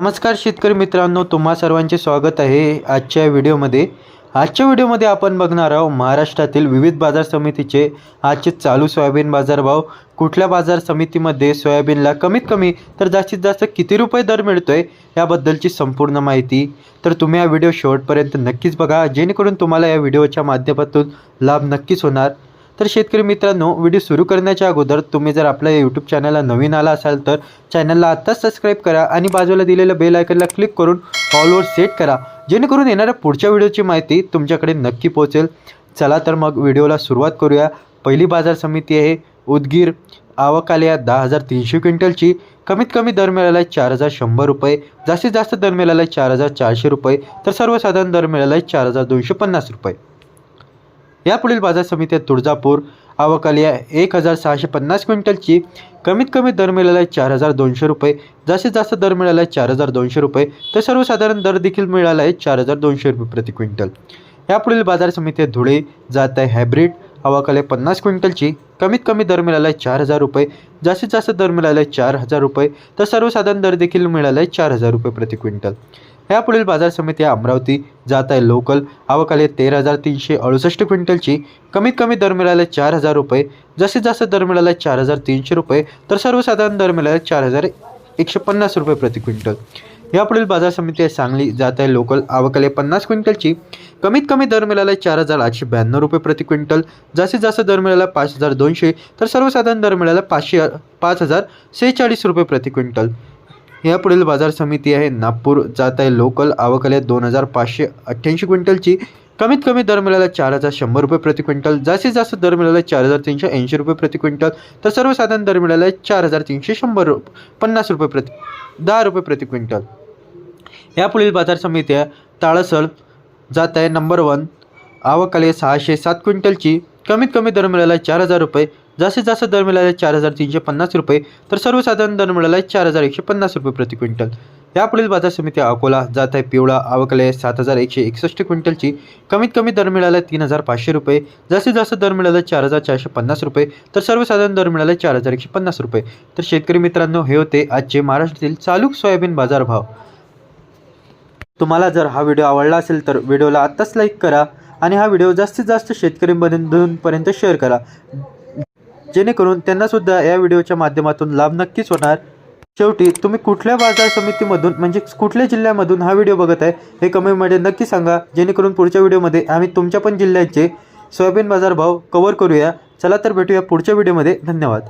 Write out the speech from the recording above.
नमस्कार शेतकरी मित्रांनो तुम्हा सर्वांचे स्वागत आहे आजच्या व्हिडिओमध्ये. आजच्या व्हिडिओमध्ये आपण बघणार आहोत महाराष्ट्रातील विविध बाजार समितीचे आजचे चालू सोयाबीन बाजारभाव. कुठल्या बाजार समितीमध्ये सोयाबीनला कमीत कमी तर जास्तीत जास्त किती रुपये दर मिळतोय याबद्दलची संपूर्ण माहिती तर तुम्ही हा व्हिडिओ शेवटपर्यंत नक्कीच बघा जेणेकरून तुम्हाला या व्हिडिओच्या माध्यमातून लाभ नक्कीच होणार. तर शेतकरी मित्रांनो व्हिडिओ सुरू करण्याच्या अगोदर तुम्ही जर आपल्या यूट्यूब चॅनलला नवीन आला असाल तर चॅनलला आत्ताच सबस्क्राईब करा आणि बाजूला दिलेल्या बेल आयकनला क्लिक करून ऑलवर सेट करा. जेणेकरून येणाऱ्या पुढच्या व्हिडिओची माहिती तुमच्याकडे नक्की पोहोचेल. चला तर मग व्हिडिओला सुरुवात करूया. पहिली बाजार समिती आहे उदगीर. आवक आली आहे दहा हजार तीनशे क्विंटलची. कमीत कमी दर मिळाला आहे चार हजार शंभर रुपये. जास्तीत जास्त दर मिळाला आहे चार हजार चारशे रुपये. तर सर्वसाधारण दर मिळाला आहे चार हजार दोनशे पन्नास रुपये. यापुढील बाजार समितीत तुळजापूर आवक आहे एक हजार सहाशे पन्नास क्विंटलची कमीत कमी दर मिळाला आहे चार हजार दोनशे रुपये. जास्तीत जास्त दर मिळाला आहे चार हजार दोनशे रुपये. तर सर्वसाधारण दर देखील मिळाला आहे चार हजार दोनशे रुपये प्रति क्विंटल. यापुढील बाजार समितीत धुळे जात आहे हायब्रिड आवक आहे पन्नास क्विंटलची कमीत कमी दर मिळाला आहे चार हजार रुपये. जास्तीत जास्त दर मिळाला आहे चार हजार रुपये. तर सर्वसाधारण दर देखील मिळाला आहे चार हजार रुपये प्रति क्विंटल. यापुढील बाजार समिती अमरावती जात आहे लोकल. आवकाले तेरा हजार तीनशे अडुसष्ट क्विंटलची. कमीत कमी दर मिळाला चार हजार रुपये. जास्तीत जास्त दर मिळाला चार हजार तीनशे रुपये. तर सर्वसाधारण दर मिळाला चार हजार एकशे पन्नास रुपये प्रति क्विंटल. यापुढील बाजार समिती आहे सांगली जात आहे लोकल. आवकाले पन्नास क्विंटलची. कमीत कमी दर मिळाला चार हजार आठशे ब्याण्णव रुपये प्रति क्विंटल. जास्तीत जास्त दर मिळाला पाच हजार दोनशे. तर सर्वसाधारण दर मिळाला पाचशे पाच हजार सेहेचाळीस रुपये प्रति क्विंटल. यापुढील बाजार समिती आहे. नागपूर जात आहे. लोकल आवक दोन हजार पाचशे अठ्ठ्याऐंशी क्विंटलची. कमीत कमी दर मिळाला चार हजार शंभर रुपये प्रति क्विंटल. जास्तीत जास्त दर मिळाला चार हजार तीनशे ऐंशी रुपये प्रति क्विंटल. तर सर्वसाधारण दर मिळाला चार हजार तीनशे शंभर रुप पन्नास रुपये प्रति दहा रुपये प्रति क्विंटल. यापुढील बाजार समिती आहे. ताळसळ जात आहे. Number one. आवक सहाशे सात क्विंटलची. कमीत कमी दर मिळाला चार हजार रुपये जास्तीत जास्त दर मिळाला आहे चार हजार तीनशे पन्नास रुपये तर सर्वसाधारण दर मिळाला आहे चार हजार एकशे पन्नास रुपये प्रति क्विंटल. यापुढील बाजार समिती अकोला जात आहे पिवळा आवकले सात हजार एकशे एकसष्ट क्विंटलची. कमीत कमी दर मिळाला तीन हजार पाचशे रुपये जास्तीत जास्त दर मिळाला चार हजार चारशे पन्नास रुपये तर सर्वसाधारण दर मिळाला आहे चार हजार एकशे पन्नास रुपये. तर शेतकरी मित्रांनो हे होते आजचे महाराष्ट्रातील चालू सोयाबीन बाजारभाव. तुम्हाला जर हा व्हिडिओ आवडला असेल तर व्हिडिओला आत्ताच लाईक करा आणि हा व्हिडिओ जास्तीत जास्त शेतकऱ्यांपर्यंत शेअर करा. जेणेकरून त्यांनासुद्धा या व्हिडिओच्या माध्यमातून लाभ नक्कीच होणार. शेवटी तुम्ही कुठल्या बाजार समितीमधून म्हणजे कुठल्या जिल्ह्यामधून हा व्हिडिओ बघत आहे हे कमेंटमध्ये नक्की सांगा. जेणेकरून पुढच्या व्हिडिओमध्ये आम्ही तुमच्या पण जिल्ह्यांचे सोयाबीन बाजार भाव कवर करूया. चला तर भेटूया पुढच्या व्हिडिओमध्ये. धन्यवाद.